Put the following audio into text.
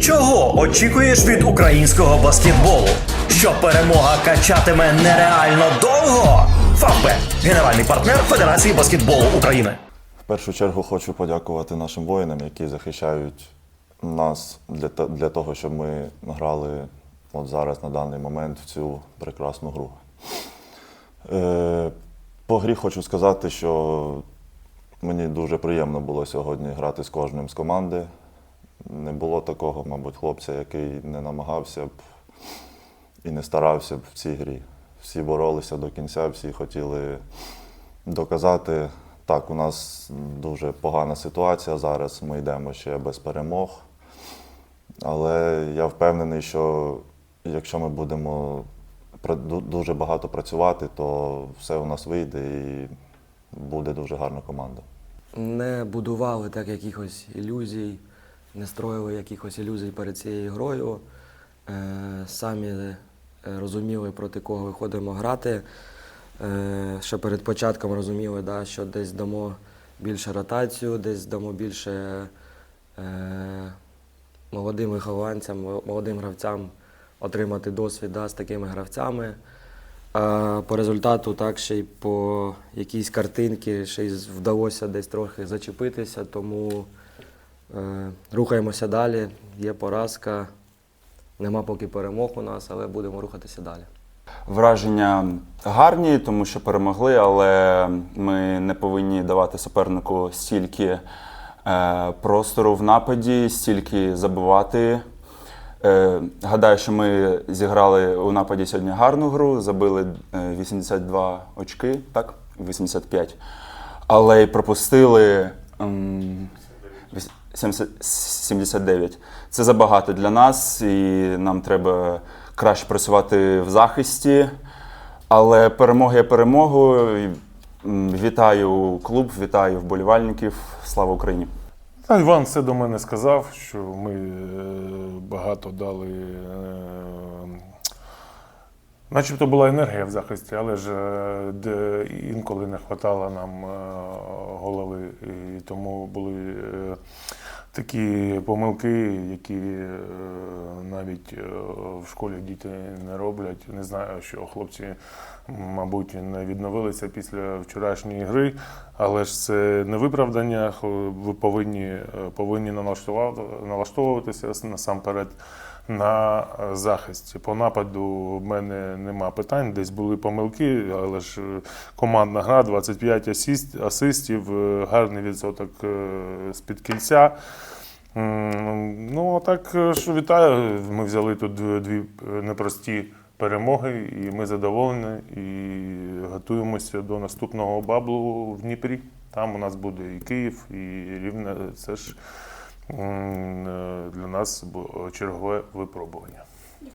Чого очікуєш від українського баскетболу? Що перемога качатиме нереально довго? Фавбет – генеральний партнер Федерації баскетболу України. В першу чергу хочу подякувати нашим воїнам, які захищають нас для, для того, щоб ми грали от зараз на даний момент в цю прекрасну гру. Е, по грі хочу сказати, що мені дуже приємно було сьогодні грати з кожним з команди. Не було такого, мабуть, хлопця, який не намагався б і не старався б в цій грі. Всі боролися до кінця, всі хотіли доказати. Так, у нас дуже погана ситуація зараз. Ми йдемо ще без перемог. Але я впевнений, що якщо ми будемо дуже багато працювати, то все у нас вийде і буде дуже гарна команда. не будували так якихось ілюзій, не строїли якихось ілюзій перед цією грою. Е, самі е, розуміли, проти кого виходимо грати. Е, ще перед початком розуміли, да, що десь дамо більше ротацію, десь дамо більше молодим вихованцям, молодим гравцям отримати досвід да, з такими гравцями. А по результату, так ще й по якійсь картинці, ще й вдалося десь трохи зачепитися, тому рухаємося далі. Є поразка, нема поки перемог у нас, але будемо рухатися далі. Враження гарні, тому що перемогли, але ми не повинні давати супернику стільки е, простору в нападі, стільки забивати. Е, гадаю, що ми зіграли у нападі сьогодні гарну гру, забили е, 82 очки, так? 85. Але й пропустили 70 79. Це забагато для нас, і нам треба краще працювати в захисті. Але перемога є перемогою. Вітаю клуб, вітаю вболівальників. Слава Україні! Іван все до мене сказав, що ми е, багато дали. е, Начебто була енергія в захисті, але ж е, де інколи не вистачало нам голови. І тому були такі помилки, які е, навіть е, в школі діти не роблять. Не знаю, що хлопці, мабуть, не відновилися після вчорашньої гри, але ж це не виправдання. Ви повинні, е, повинні налаштовуватися насамперед на захисті. По нападу в мене нема питань, десь були помилки, але ж е, командна гра, 25 асист, асистів, е, гарний відсоток е, з-під кільця. Ну, так що вітаю. Ми взяли тут дві непрості перемоги, і ми задоволені і готуємося до наступного баблу в Дніпрі. Там у нас буде і Київ, і Рівне. Це ж для нас чергове випробування.